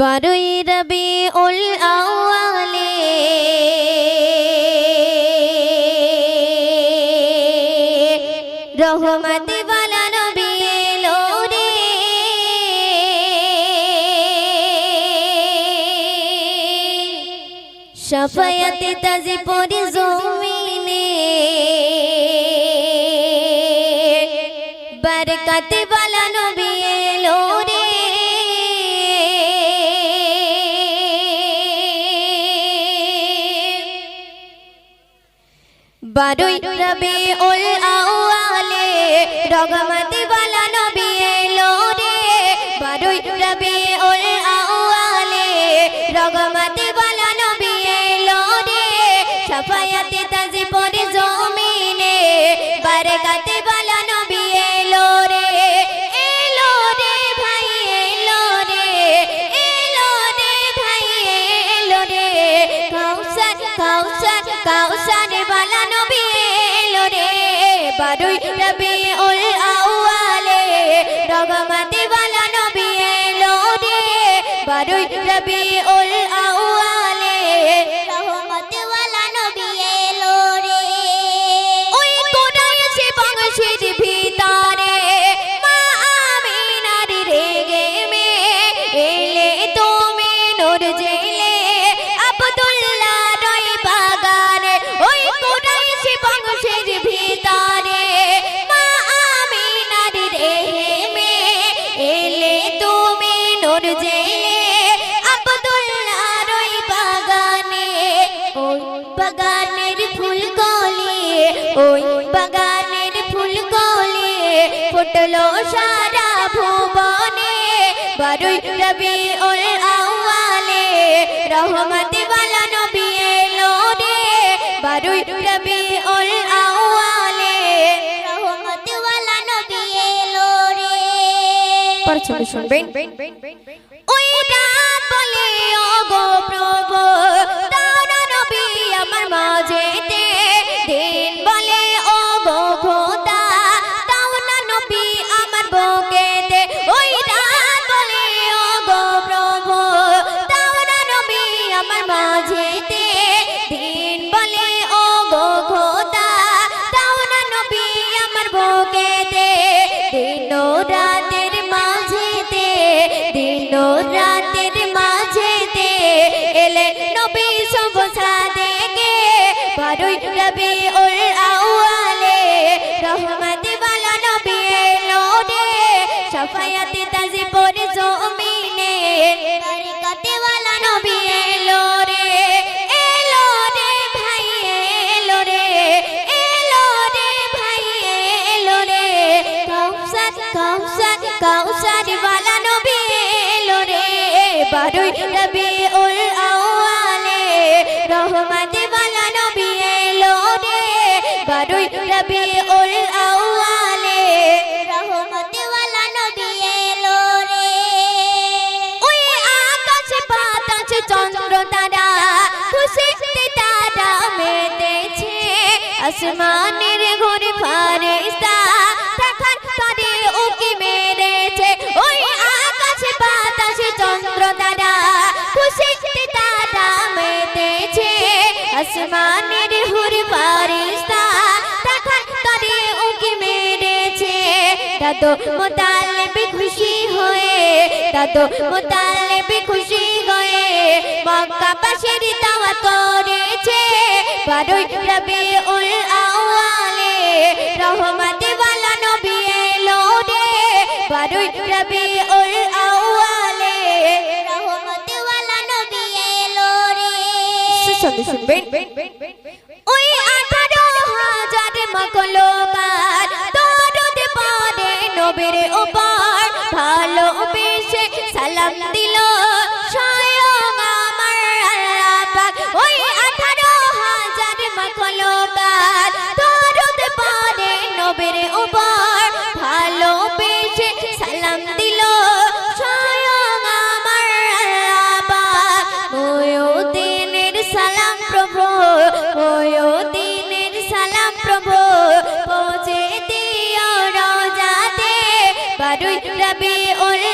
বারুই রবি উল আওয়ালে রহমত বালা নবী এলো রে। সফায়াতে তাজে পরে জমিনে। বরকত বালা বারুই রবি উল আওয়ালে রগমত বারুই রবি উল আউয়ালে রগমতে বালা নবী এলো রে বারুই রবি উল বাগানের ফুল কলি ওই বাগানের ফুল কলি ফুটলো সারা ভুবনে। বারুই রবি উল আওয়ালে রহমত বালা নবী এলো রে। বারুই রবি আওয়ালে রহমত বালা নবী এলো রে। শুনবেন। ওই রাত সফায়াতে তাজি পরে জমিনে, বরকতে ওয়ালা নবী এলো রে এলো রে ভাই, এলো রে এলো রে ভাই, এলো রে। কাউসার কাউসার কাউসার ওয়ালা নবী এলো রে, বারুই রবি আসমানের ঘুরে ফারিস্তা দেখার করে উকি মেরেছে। ওই আকাশে বাতাসে চন্দ্র তারা খুশিতে তারা মেতেছে। আসমানের ঘুরে ফারিস্তা দেখার করে উকি মেরেছে। দাদু মোতালেবে খুশি হয়ে, দাদু মোতালেবে খুশি হয়ে মক্কা পাশের দাওয়াত করেছে। বারুই রবি উল সাথে শুনবেন ওই আঠারো হাজার উপর ভালো বারুই রবি ওল